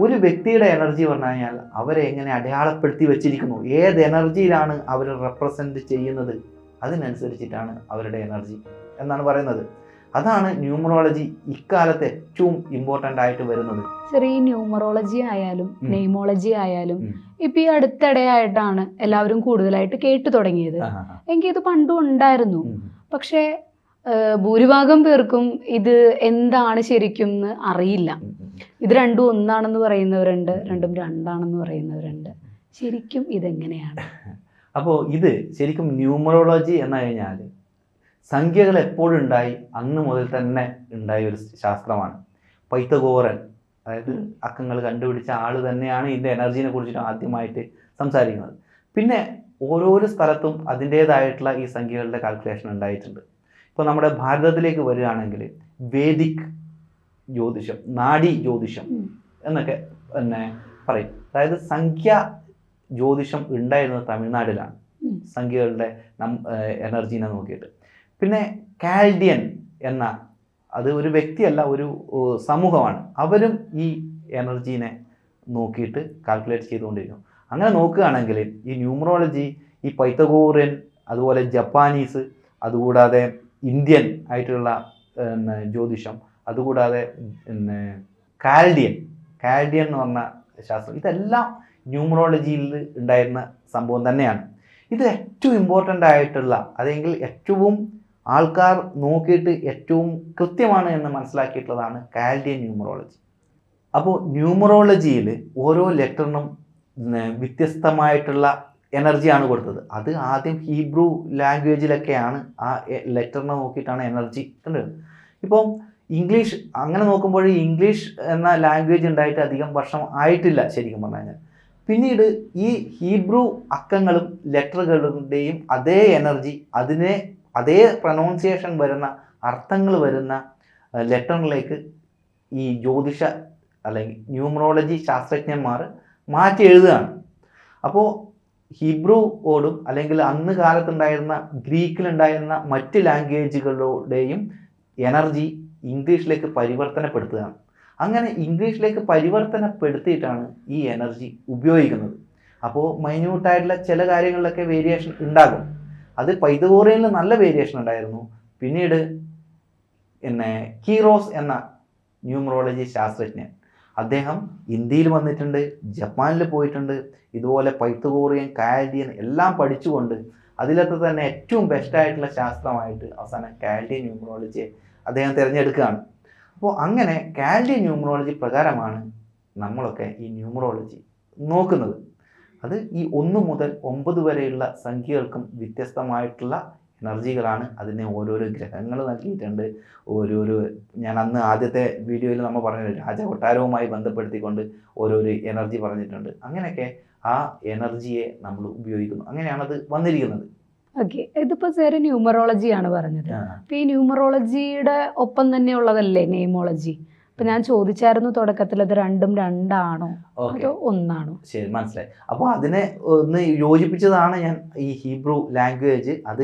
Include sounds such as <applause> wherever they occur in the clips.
ഒരു വ്യക്തിയുടെ എനർജി പറഞ്ഞു കഴിഞ്ഞാൽ അവരെ എങ്ങനെ അടയാളപ്പെടുത്തി വെച്ചിരിക്കുന്നു? ഏത് എനർജിയിലാണ് അവർ റെപ്രസെന്റ് ചെയ്യുന്നത്? അതിനനുസരിച്ചിട്ടാണ് അവരുടെ എനർജി എന്നാണ് പറയുന്നത്. അതാണ് ന്യൂമറോളജി ഇക്കാലത്ത് ഏറ്റവും ഇമ്പോർട്ടന്റ് ആയിട്ട് വരുന്നത്. ചെറിയ ന്യൂമറോളജി ആയാലും. നെയ്മോളജി ആയാലും. ഇപ്പൊ ഈ അടുത്തിടെയായിട്ടാണ് എല്ലാവരും കൂടുതലായിട്ട് കേട്ടു തുടങ്ങിയത്. എങ്കിൽ ഇത് പണ്ടും ഉണ്ടായിരുന്നു. പക്ഷേ ഭൂരിഭാഗം പേർക്കും ഇത് എന്താണ് ശരിക്കും എന്ന് അറിയില്ല. ഇത് രണ്ടും ഒന്നാണെന്ന് പറയുന്നവരുണ്ട് രണ്ടും രണ്ടാണെന്ന് പറയുന്നവരുണ്ട്. ശരിക്കും ഇതെങ്ങനെയാണ്? <laughs> അപ്പോൾ ഇത് ശരിക്കും ന്യൂമറോളജി എന്ന് കഴിഞ്ഞാൽ സംഖ്യകൾ എപ്പോഴും ഉണ്ടായി അന്ന് മുതൽ തന്നെ ഉണ്ടായ ഒരു ശാസ്ത്രമാണ്. പൈത്തഗോറൻ അതായത് അക്കങ്ങൾ കണ്ടുപിടിച്ച ആൾ തന്നെയാണ് ഇതിന്റെ എനർജീനെ കുറിച്ചിട്ട് ആദ്യമായിട്ട് സംസാരിക്കുന്നത്. പിന്നെ ഓരോരോ സ്ഥലത്തും അതിന്റേതായിട്ടുള്ള ഈ സംഖ്യകളുടെ കാൽക്കുലേഷൻ ഉണ്ടായിട്ടുണ്ട്. ഇപ്പോൾ നമ്മുടെ ഭാരതത്തിലേക്ക് വരികയാണെങ്കിൽ വേദിക് ജ്യോതിഷം നാഡി ജ്യോതിഷം എന്നൊക്കെ പിന്നെ പറയും. അതായത് സംഖ്യ ജ്യോതിഷം ഉണ്ടായിരുന്നത് തമിഴ്നാട്ടിലാണ്. സംഖ്യകളുടെ നം എനർജീനെ നോക്കിയിട്ട്. പിന്നെ കാൽഡിയൻ എന്ന അത് ഒരു വ്യക്തിയല്ല ഒരു സമൂഹമാണ്. അവരും ഈ എനർജീനെ നോക്കിയിട്ട് കാൽക്കുലേറ്റ് ചെയ്തുകൊണ്ടിരിക്കും അങ്ങനെ നോക്കുകയാണെങ്കിൽ ഈ ന്യൂമറോളജി ഈ പൈത്തഗോറിയൻ അതുപോലെ ജപ്പാനീസ് അതുകൂടാതെ ഇന്ത്യൻ ആയിട്ടുള്ള ജ്യോതിഷം അതുകൂടാതെ പിന്നെ കാൽഡിയൻ. കാൽഡിയൻ എന്ന് പറഞ്ഞ ശാസ്ത്രം ഇതെല്ലാം ന്യൂമറോളജിയിൽ ഉണ്ടായിരുന്ന സംഭവം തന്നെയാണ്. ഇത് ഏറ്റവും ഇമ്പോർട്ടന്റ് ആയിട്ടുള്ള അല്ലെങ്കിൽ ഏറ്റവും ആൾക്കാർ നോക്കിയിട്ട് ഏറ്റവും കൃത്യമാണ് എന്ന് മനസ്സിലാക്കിയിട്ടുള്ളതാണ് കാൽഡിയൻ ന്യൂമറോളജി. അപ്പോൾ ന്യൂമറോളജിയിൽ ഓരോ ലെറ്ററിനും വ്യത്യസ്തമായിട്ടുള്ള എനർജിയാണ് കൊടുത്തത്. അത് ആദ്യം ഹീബ്രു ലാംഗ്വേജിലൊക്കെയാണ് ആ ലെറ്ററിനെ നോക്കിയിട്ടാണ് എനർജി കണ്ടത്. ഇപ്പം ഇംഗ്ലീഷ് അങ്ങനെ നോക്കുമ്പോൾ ഇംഗ്ലീഷ് എന്ന ലാംഗ്വേജ് ഉണ്ടായിട്ട് അധികം വർഷം ആയിട്ടില്ല ശരിക്കും പറഞ്ഞു കഴിഞ്ഞാൽ. പിന്നീട് ഈ ഹീബ്രു അക്കങ്ങളും ലെറ്ററുകളുടെയും അതേ എനർജി അതിനെ അതേ പ്രൊനൗൺസിയേഷൻ വരുന്ന അർത്ഥങ്ങൾ വരുന്ന ലെറ്ററിലേക്ക് ഈ ജ്യോതിഷ അല്ലെങ്കിൽ ന്യൂമറോളജി ശാസ്ത്രജ്ഞന്മാർ മാറ്റി എഴുതുകയാണ്. അപ്പോൾ ഹീബ്രുവോടും അല്ലെങ്കിൽ അന്ന് കാലത്തുണ്ടായിരുന്ന ഗ്രീക്കിലുണ്ടായിരുന്ന മറ്റ് ലാംഗ്വേജുകളുടെയും എനർജി ഇംഗ്ലീഷിലേക്ക് പരിവർത്തനപ്പെടുത്തുകയാണ്. അങ്ങനെ ഇംഗ്ലീഷിലേക്ക് പരിവർത്തനപ്പെടുത്തിയിട്ടാണ് ഈ എനർജി ഉപയോഗിക്കുന്നത്. അപ്പോൾ മൈന്യൂട്ടായിട്ടുള്ള ചില കാര്യങ്ങളിലൊക്കെ വേരിയേഷൻ ഉണ്ടാകും. അത് പൈതകോറിയിൽ നല്ല വേരിയേഷൻ ഉണ്ടായിരുന്നു. പിന്നീട് പിന്നെ കീറോസ് എന്ന ന്യൂമറോളജി ശാസ്ത്രജ്ഞൻ അദ്ദേഹം ഇന്ത്യയിൽ വന്നിട്ടുണ്ട് ജപ്പാനിൽ പോയിട്ടുണ്ട് ഇതുപോലെ പൈത്തഗോറിയൻ കാൽഡിയൻ എല്ലാം പഠിച്ചുകൊണ്ട് അതിലത്തെ തന്നെ ഏറ്റവും ബെസ്റ്റായിട്ടുള്ള ശാസ്ത്രമായിട്ട് അവസാനം കാൽഡിയൻ ന്യൂമറോളജിയെ അദ്ദേഹം തിരഞ്ഞെടുക്കുകയാണ്. അപ്പോൾ അങ്ങനെ കാൽഡിയൻ ന്യൂമറോളജി പ്രകാരമാണ് നമ്മളൊക്കെ ഈ ന്യൂമറോളജി നോക്കുന്നത്. അത് ഈ ഒന്ന് മുതൽ ഒമ്പത് വരെയുള്ള സംഖ്യകൾക്കും വ്യത്യസ്തമായിട്ടുള്ള എനർജികളാണ് അതിനെ ഓരോരോ ഗ്രഹങ്ങൾ നൽകിയിട്ടുണ്ട്. ഓരോരോ ഞാൻ അന്ന് ആദ്യത്തെ വീഡിയോയിൽ നമ്മൾ പറഞ്ഞു രാജ കൊട്ടാരവുമായി ബന്ധപ്പെടുത്തിക്കൊണ്ട് ഓരോരോ എനർജി പറഞ്ഞിട്ടുണ്ട്. അങ്ങനെയൊക്കെ ആ എനർജിയെ നമ്മൾ ഉപയോഗിക്കുന്നു. അങ്ങനെയാണത് വന്നിരിക്കുന്നത്. ഓക്കെ. ഇതിപ്പോ സാറ് ന്യൂമറോളജിയാണ് പറഞ്ഞത്. അപ്പൊ ഈ ന്യൂമറോളജിയുടെ ഒപ്പം തന്നെ ഉള്ളതല്ലേ നെയ്മോളജി? അപ്പൊ ഞാൻ ചോദിച്ചായിരുന്നു തുടക്കത്തിൽ അത് രണ്ടും രണ്ടാണോ? അതോ ഒന്നാണോ? ശരി മനസ്സിലായി. അപ്പോൾ അതിനെ ഒന്ന് യോജിപ്പിച്ചതാണ് ഞാൻ ഈ ഹീബ്രു ലാംഗ്വേജ്. അത്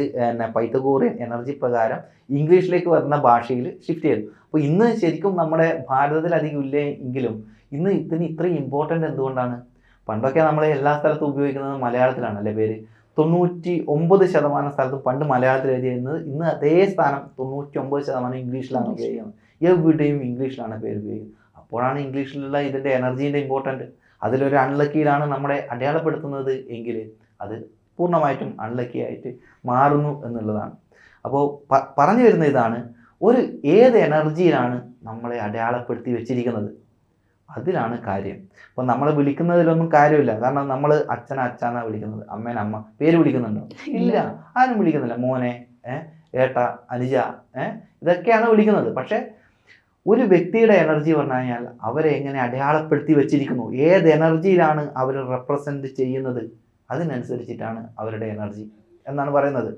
പൈത്തഗോറിയൻ എനർജി പ്രകാരം ഇംഗ്ലീഷിലേക്ക് വരുന്ന ഭാഷയിൽ ഷിഫ്റ്റ് ചെയ്തു. അപ്പോൾ ഇന്ന് ശരിക്കും നമ്മുടെ ഭാരതത്തിൽ അധികം ഇല്ലേ എങ്കിലും ഇന്ന് ഇതിന് ഇത്രയും ഇമ്പോർട്ടന്റ് എന്തുകൊണ്ടാണ്? പണ്ടൊക്കെ നമ്മൾ എല്ലാ സ്ഥലത്തും ഉപയോഗിക്കുന്നത് മലയാളത്തിലാണ് അല്ലേ പേര്? തൊണ്ണൂറ്റി ഒമ്പത് ശതമാനം സ്ഥലത്തും പണ്ട് മലയാളത്തിൽ എഴുതിയിരുന്നത് ഇന്ന് അതേ സ്ഥാനം തൊണ്ണൂറ്റി ഒമ്പത് ശതമാനം ഇംഗ്ലീഷിലാണ് ഉപയോഗിക്കുന്നത്. എവിടെയും ഇംഗ്ലീഷിലാണ് പേര് ഉപയോഗിക്കുന്നത്. അപ്പോഴാണ് ഇംഗ്ലീഷിലുള്ള ഇതിന്റെ എനർജീന്റെ ഇമ്പോർട്ടന്റ്. അതിലൊരു അൺലക്കിയിലാണ് നമ്മളെ അടയാളപ്പെടുത്തുന്നത് എങ്കിൽ അത് പൂർണമായിട്ടും അൺലക്കി ആയിട്ട് മാറുന്നു എന്നുള്ളതാണ്. അപ്പോൾ പറഞ്ഞു വരുന്ന ഇതാണ് ഒരു ഏത് എനർജിയിലാണ് നമ്മളെ അടയാളപ്പെടുത്തി വെച്ചിരിക്കുന്നത്? അതിലാണ് കാര്യം. അപ്പോൾ നമ്മളെ വിളിക്കുന്നതിലൊന്നും കാര്യമില്ല. കാരണം നമ്മൾ അച്ഛന അച്ഛനാണ് വിളിക്കുന്നത്. അമ്മേന അമ്മ പേര് വിളിക്കുന്നുണ്ടോ? ഇല്ല. ആരും വിളിക്കുന്നില്ല. മോനെ ഏട്ട അനുജ ഏ ഇതൊക്കെയാണ് വിളിക്കുന്നത്. പക്ഷേ ഒരു വ്യക്തിയുടെ എനർജി പറഞ്ഞു കഴിഞ്ഞാൽ അവരെ എങ്ങനെ അടയാളപ്പെടുത്തി വെച്ചിരിക്കുന്നു? ഏത് എനർജിയിലാണ് അവർ റെപ്രസെന്റ് ചെയ്യുന്നത്? അതിനനുസരിച്ചിട്ടാണ് അവരുടെ എനർജി എന്നാണ് പറയുന്നത്.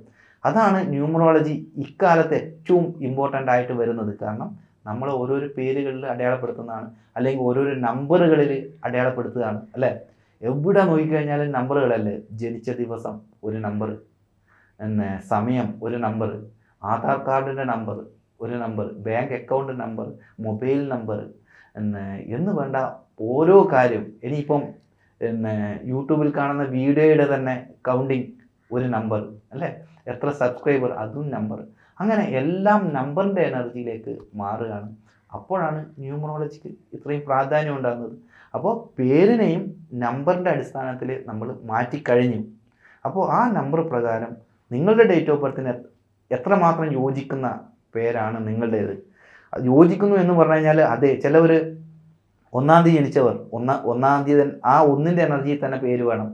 അതാണ് ന്യൂമറോളജി ഇക്കാലത്ത് ഏറ്റവും ഇമ്പോർട്ടന്റ് ആയിട്ട് വരുന്നത്. കാരണം നമ്മൾ ഓരോരോ പേരുകളിൽ അടയാളപ്പെടുത്തുന്നതാണ്. അല്ലെങ്കിൽ ഓരോരോ നമ്പറുകളിൽ അടയാളപ്പെടുത്തുകയാണ്. അല്ലേ? എവിടെ നോക്കിക്കഴിഞ്ഞാലും നമ്പറുകളല്ലേ ജനിച്ച ദിവസം ഒരു നമ്പർ പിന്നെ സമയം ഒരു നമ്പർ ആധാർ കാർഡിന്റെ നമ്പർ ഒരു number bank account number mobile number എന്ന് വേണ്ട ഓരോ കാര്യം. ഇനിയിപ്പം പിന്നെ യൂട്യൂബിൽ കാണുന്ന വീഡിയോയുടെ തന്നെ കൗണ്ടിങ് ഒരു നമ്പർ അല്ലേ? എത്ര സബ്സ്ക്രൈബർ അതും നമ്പർ അങ്ങനെ എല്ലാം നമ്പറിന്റെ എനർജിയിലേക്ക് മാറുകയാണ്. അപ്പോഴാണ് ന്യൂമറോളജിക്ക് ഇത്രയും പ്രാധാന്യം ഉണ്ടാകുന്നത്. അപ്പോൾ പേരിനെയും നമ്പറിന്റെ അടിസ്ഥാനത്തിൽ നമ്മൾ മാറ്റിക്കഴിഞ്ഞു അപ്പോൾ ആ നമ്പർ പ്രകാരം നിങ്ങളുടെ ഡേറ്റ് ഓഫ് ബർത്തിന് എത്രമാത്രം യോജിക്കുന്ന പേരാണ് നിങ്ങളുടേത്. അത് യോജിക്കുന്നു എന്ന് പറഞ്ഞു കഴിഞ്ഞാൽ അതെ ചിലവർ ഒന്നാം തീയതി ജനിച്ചവർ ഒന്ന ഒന്നാം തീയതി ആ ഒന്നിന്റെ എനർജിയിൽ തന്നെ പേര് വേണം.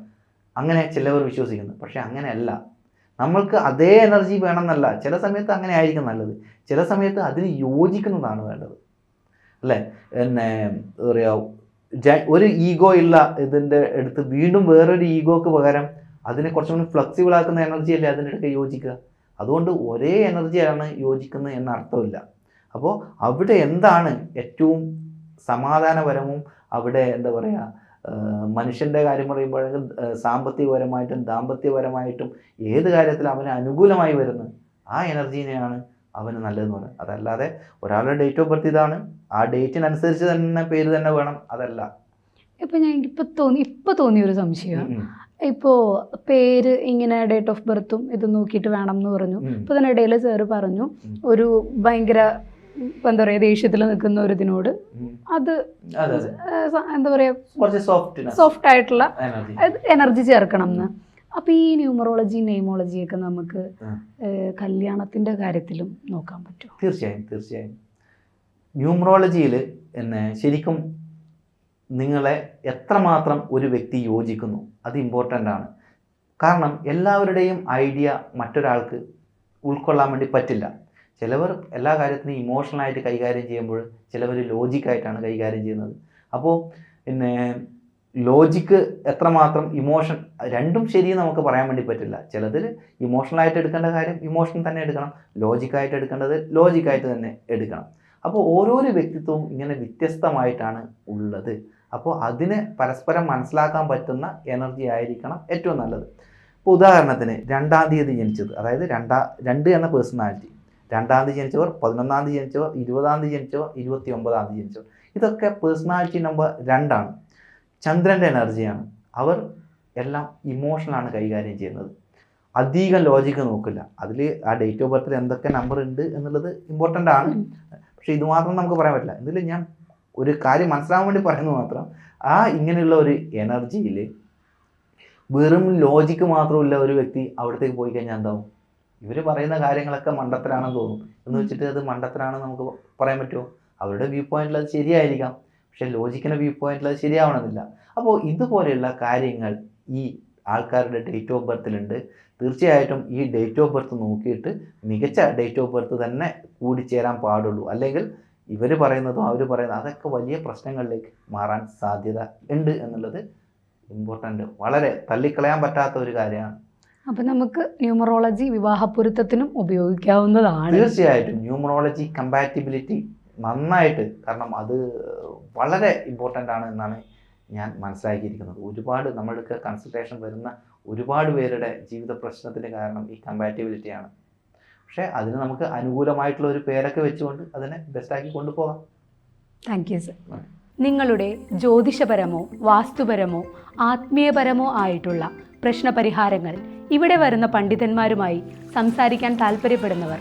അങ്ങനെ ചിലവർ വിശ്വസിക്കുന്നു. പക്ഷേ അങ്ങനെയല്ല. നമ്മൾക്ക് അതേ എനർജി വേണമെന്നല്ല. ചില സമയത്ത് അങ്ങനെ ആയിരിക്കും നല്ലത്. ചില സമയത്ത് അതിന് യോജിക്കുന്നതാണ് വേണ്ടത്. അല്ലേ? പിന്നെ എന്താ പറയുക ഒരു ഈഗോ ഇല്ല ഇതിന്റെ അടുത്ത്. വീണ്ടും വേറൊരു ഈഗോക്ക് പകരം അതിനെ കുറച്ചും കൂടി ഫ്ലെക്സിബിൾ ആക്കുന്ന എനർജി അല്ലേ അതിന്റെ അടുത്ത് യോജിക്കുക? അതുകൊണ്ട് ഒരേ എനർജിയാണ് യോജിക്കുന്നത് എന്ന അർത്ഥമില്ല. അപ്പോൾ അവിടെ എന്താണ് ഏറ്റവും സമാധാനപരവും അവിടെ എന്താ പറയുക മനുഷ്യന്റെ കാര്യം പറയുമ്പോഴെങ്കിൽ സാമ്പത്തികപരമായിട്ടും ദാമ്പത്യപരമായിട്ടും ഏത് കാര്യത്തിൽ അവന് അനുകൂലമായി വരുന്നത് ആ എനർജീനെയാണ് അവന് നല്ലതെന്ന് പറയുന്നത്. അതല്ലാതെ ഒരാളുടെ ഡേറ്റ് ഓഫ് ബർത്ത് ഇതാണ്. ആ ഡേറ്റിനനുസരിച്ച് തന്നെ പേര് തന്നെ വേണം. അതല്ല. ഇപ്പം ഞാൻ ഇപ്പം തോന്നി ഇപ്പം തോന്നിയൊരു സംശയം. ഇപ്പോ പേര് ഇങ്ങനെ ഡേറ്റ് ഓഫ് ബർത്തും ഇത് നോക്കിയിട്ട് വേണം എന്ന് പറഞ്ഞു അപ്പൊ ഇതിനിടയിൽ സാറ് പറഞ്ഞു ഒരു ഭയങ്കര എന്താ പറയാ ദേഷ്യത്തിൽ നിൽക്കുന്ന ഒരു ഇതിനോട്. അത് എന്താ പറയാ സോഫ്റ്റ് ആയിട്ടുള്ള എനർജി ചേർക്കണം എന്ന് അപ്പൊ ഈ ന്യൂമറോളജി നെയ്മോളജി ഒക്കെ നമുക്ക്. കല്യാണത്തിന്റെ കാര്യത്തിലും നോക്കാൻ പറ്റും തീർച്ചയായും തീർച്ചയായും. ന്യൂമറോളജിയിൽ എന്നെ ശരിക്കും നിങ്ങളെ എത്രമാത്രം ഒരു വ്യക്തി യോജിക്കുന്നു അത് ഇമ്പോർട്ടന്റ് ആണ്. കാരണം എല്ലാവരുടെയും ഐഡിയ മറ്റൊരാൾക്ക് ഉൾക്കൊള്ളാൻ വേണ്ടി പറ്റില്ല. ചിലവർ എല്ലാ കാര്യത്തിനും ഇമോഷണലായിട്ട് കൈകാര്യം ചെയ്യുമ്പോൾ ചിലവർ ലോജിക്കായിട്ടാണ് കൈകാര്യം ചെയ്യുന്നത്. അപ്പോൾ പിന്നെ ലോജിക്ക് എത്രമാത്രം ഇമോഷൻ രണ്ടും ശരി നമുക്ക് പറയാൻ വേണ്ടി പറ്റില്ല. ചിലതിൽ ഇമോഷണലായിട്ട് എടുക്കേണ്ട കാര്യം ഇമോഷൻ തന്നെ എടുക്കണം. ലോജിക്കായിട്ട് എടുക്കേണ്ടത് ലോജിക്കായിട്ട് തന്നെ എടുക്കണം. അപ്പോൾ ഓരോരോ വ്യക്തിത്വവും ഇങ്ങനെ വ്യത്യസ്തമായിട്ടാണ് ഉള്ളത്. അപ്പോൾ അതിനെ പരസ്പരം മനസ്സിലാക്കാൻ പറ്റുന്ന എനർജി ആയിരിക്കണം ഏറ്റവും നല്ലത്. ഇപ്പോൾ ഉദാഹരണത്തിന് രണ്ടാം തീയതി ജനിച്ചത് അതായത് രണ്ടാ രണ്ട് എന്ന പേഴ്സണാലിറ്റി രണ്ടാം തീയതി ജനിച്ചവർ പതിനൊന്നാം തീയതി ജനിച്ചവർ ഇരുപതാം തീയതി ജനിച്ചവർ ഇരുപത്തി ഒമ്പതാം തീയതി ജനിച്ചവർ. ഇതൊക്കെ പേഴ്സണാലിറ്റി നമ്പർ രണ്ടാണ്. ചന്ദ്രന്റെ എനർജിയാണ് അവർ എല്ലാം ഇമോഷണലാണ് കൈകാര്യം ചെയ്യുന്നത്. അധികം ലോജിക്ക് നോക്കില്ല. അതിൽ ആ ഡേറ്റ് ഓഫ് ബർത്തിൽ എന്തൊക്കെ നമ്പർ ഉണ്ട് എന്നുള്ളത് ഇമ്പോർട്ടന്റ് ആണ്. പക്ഷേ ഇത് മാത്രം നമുക്ക് പറയാൻ പറ്റില്ല. ഇതിൽ ഞാൻ ഒരു കാര്യം മനസ്സിലാവാൻ വേണ്ടി പറയുന്നത് മാത്രം ആ ഇങ്ങനെയുള്ള ഒരു എനർജിയിൽ വെറും ലോജിക്ക് മാത്രമുള്ള ഒരു വ്യക്തി അവിടത്തേക്ക് പോയി കഴിഞ്ഞാൽ എന്താവും? ഇവർ പറയുന്ന കാര്യങ്ങളൊക്കെ മണ്ടത്തരാണെന്ന് തോന്നും. എന്ന് വെച്ചിട്ട് അത് മണ്ടത്തരാണെന്ന് നമുക്ക് പറയാൻ പറ്റുമോ? അവരുടെ വ്യൂ പോയിന്റിൽ അത് ശരിയായിരിക്കാം. പക്ഷെ ലോജിക്കിന്റെ വ്യൂ പോയിന്റിൽ അത് ശരിയാവണമെന്നില്ല. അപ്പോൾ ഇതുപോലെയുള്ള കാര്യങ്ങൾ ഈ ആൾക്കാരുടെ ഡേറ്റ് ഓഫ് ബർത്തിലുണ്ട് തീർച്ചയായിട്ടും ഈ ഡേറ്റ് ഓഫ് ബർത്ത് നോക്കിയിട്ട് മികച്ച ഡേറ്റ് ഓഫ് ബർത്ത് തന്നെ കൂടിച്ചേരാൻ പാടുള്ളൂ. അല്ലെങ്കിൽ ഇവർ പറയുന്നതും അവർ പറയുന്നതും അതൊക്കെ വലിയ പ്രശ്നങ്ങളിലേക്ക് മാറാൻ സാധ്യത ഉണ്ട് എന്നുള്ളത് ഇമ്പോർട്ടന്റ് വളരെ തള്ളിക്കളയാൻ പറ്റാത്ത ഒരു കാര്യമാണ്. അപ്പൊ നമുക്ക് ന്യൂമറോളജി വിവാഹപ്പൊരുത്തത്തിനും ഉപയോഗിക്കാവുന്നതാണ്. തീർച്ചയായിട്ടും ന്യൂമറോളജി കമ്പാറ്റിബിലിറ്റി നന്നായിട്ട് കാരണം അത് വളരെ ഇമ്പോർട്ടന്റ് ആണ് എന്നാണ് ഞാൻ മനസ്സിലാക്കിയിരിക്കുന്നത്. ഒരുപാട് നമ്മൾക്ക് കൺസൾട്ടേഷൻ വരുന്ന ഒരുപാട് പേരുടെ ജീവിത പ്രശ്നത്തിന് കാരണം ഈ കമ്പാറ്റിബിലിറ്റിയാണ് പക്ഷേ അതിന് നമുക്ക് അനുകൂലമായിട്ടുള്ള ഒരു പേരൊക്കെ വെച്ചുകൊണ്ട് അതിനെ ബെസ്റ്റാക്കി കൊണ്ടുപോകാം. താങ്ക് യു സർ നിങ്ങളുടെ ജ്യോതിഷപരമോ വാസ്തുപരമോ ആത്മീയപരമോ ആയിട്ടുള്ള പ്രശ്നപരിഹാരങ്ങൾ ഇവിടെ വരുന്ന പണ്ഡിതന്മാരുമായി സംസാരിക്കാൻ താല്പര്യപ്പെടുന്നവർ